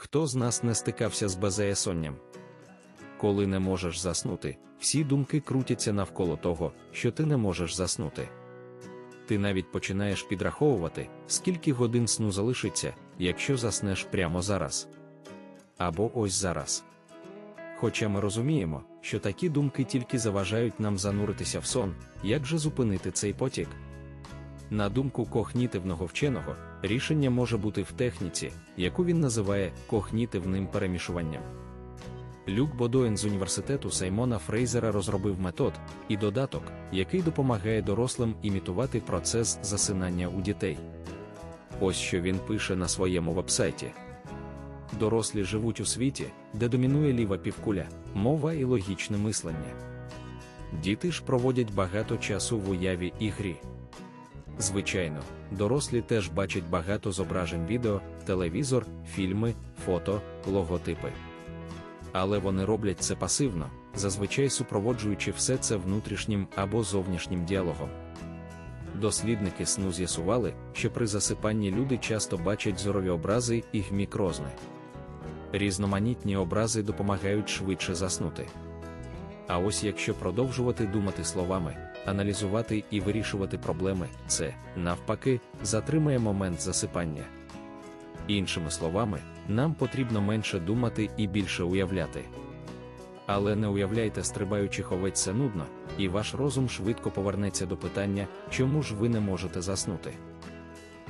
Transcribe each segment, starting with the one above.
Хто з нас не стикався з беззаєсонням? Коли не можеш заснути, всі думки крутяться навколо того, що ти не можеш заснути. Ти навіть починаєш підраховувати, скільки годин сну залишиться, якщо заснеш прямо зараз. Або ось зараз. Хоча ми розуміємо, що такі думки тільки заважають нам зануритися в сон, як же зупинити цей потік? На думку когнітивного вченого, рішення може бути в техніці, яку він називає когнітивним перемішуванням. Люк Бодоен з університету Саймона Фрейзера розробив метод і додаток, який допомагає дорослим імітувати процес засинання у дітей. Ось що він пише на своєму вебсайті. Дорослі живуть у світі, де домінує ліва півкуля, мова і логічне мислення. Діти ж проводять багато часу в уяві і грі. Звичайно, дорослі теж бачать багато зображень відео, телевізор, фільми, фото, логотипи. Але вони роблять це пасивно, зазвичай супроводжуючи все це внутрішнім або зовнішнім діалогом. Дослідники сну з'ясували, що при засипанні люди часто бачать зорові образи і гмікрозни. Різноманітні образи допомагають швидше заснути. А ось якщо продовжувати думати словами, аналізувати і вирішувати проблеми, це, навпаки, затримає момент засипання. Іншими словами, нам потрібно менше думати і більше уявляти. Але не уявляйте стрибаючих овець це нудно, і ваш розум швидко повернеться до питання, чому ж ви не можете заснути.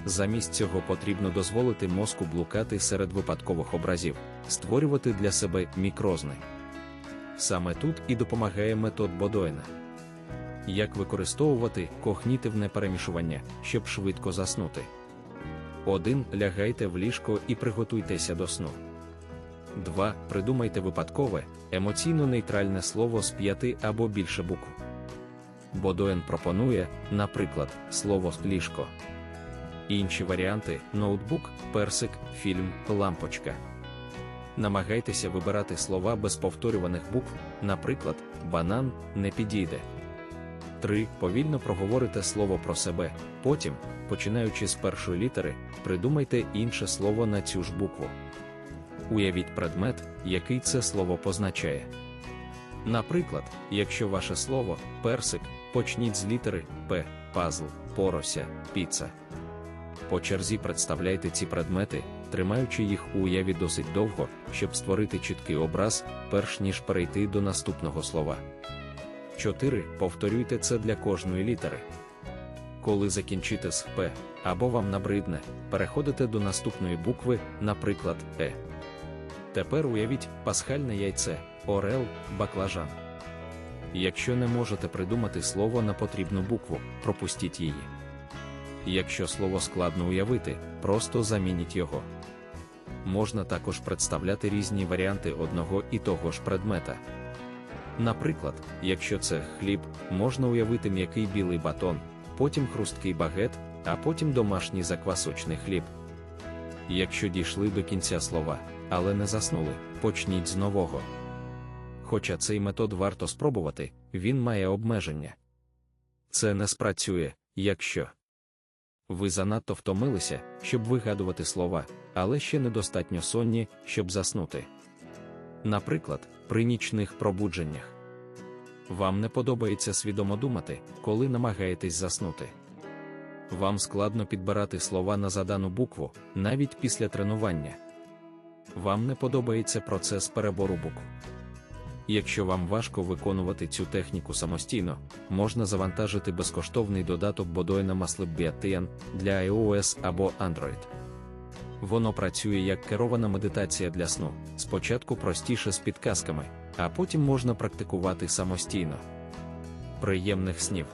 Замість цього потрібно дозволити мозку блукати серед випадкових образів, створювати для себе мікрозни. Саме тут і допомагає метод Бодоїна. Як використовувати когнітивне перемішування, щоб швидко заснути. 1. Лягайте в ліжко і приготуйтеся до сну. 2. Придумайте випадкове, емоційно нейтральне слово з п'яти або більше букв. Бодоен пропонує, наприклад, слово ліжко. Інші варіанти ноутбук, персик, фільм, лампочка. Намагайтеся вибирати слова без повторюваних букв, наприклад, банан не підійде. 3. Повільно проговорите слово про себе. Потім, починаючи з першої літери, придумайте інше слово на цю ж букву. Уявіть предмет, який це слово позначає. Наприклад, якщо ваше слово персик, почніть з літери П, пазл, порося, піца. По черзі представляйте ці предмети, тримаючи їх у уяві досить довго, щоб створити чіткий образ, перш ніж перейти до наступного слова. 4. Повторюйте це для кожної літери. Коли закінчите з П або вам набридне, переходите до наступної букви, наприклад, Е. Тепер уявіть пасхальне яйце, орел, баклажан. Якщо не можете придумати слово на потрібну букву, пропустіть її. Якщо слово складно уявити, просто замініть його. Можна також представляти різні варіанти одного і того ж предмета. Наприклад, якщо це хліб, можна уявити м'який білий батон, потім хрусткий багет, а потім домашній заквасочний хліб. Якщо дійшли до кінця слова, але не заснули, почніть з нового. Хоча цей метод варто спробувати, він має обмеження. Це не спрацює, якщо ви занадто втомилися, щоб вигадувати слова, але ще недостатньо сонні, щоб заснути. Наприклад, при нічних пробудженнях. Вам не подобається свідомо думати, коли намагаєтесь заснути. Вам складно підбирати слова на задану букву, навіть після тренування. Вам не подобається процес перебору букв. Якщо вам важко виконувати цю техніку самостійно, можна завантажити безкоштовний додаток Бодойна Maslib для iOS або Android. Воно працює як керована медитація для сну, спочатку простіше з підказками, а потім можна практикувати самостійно. Приємних снів!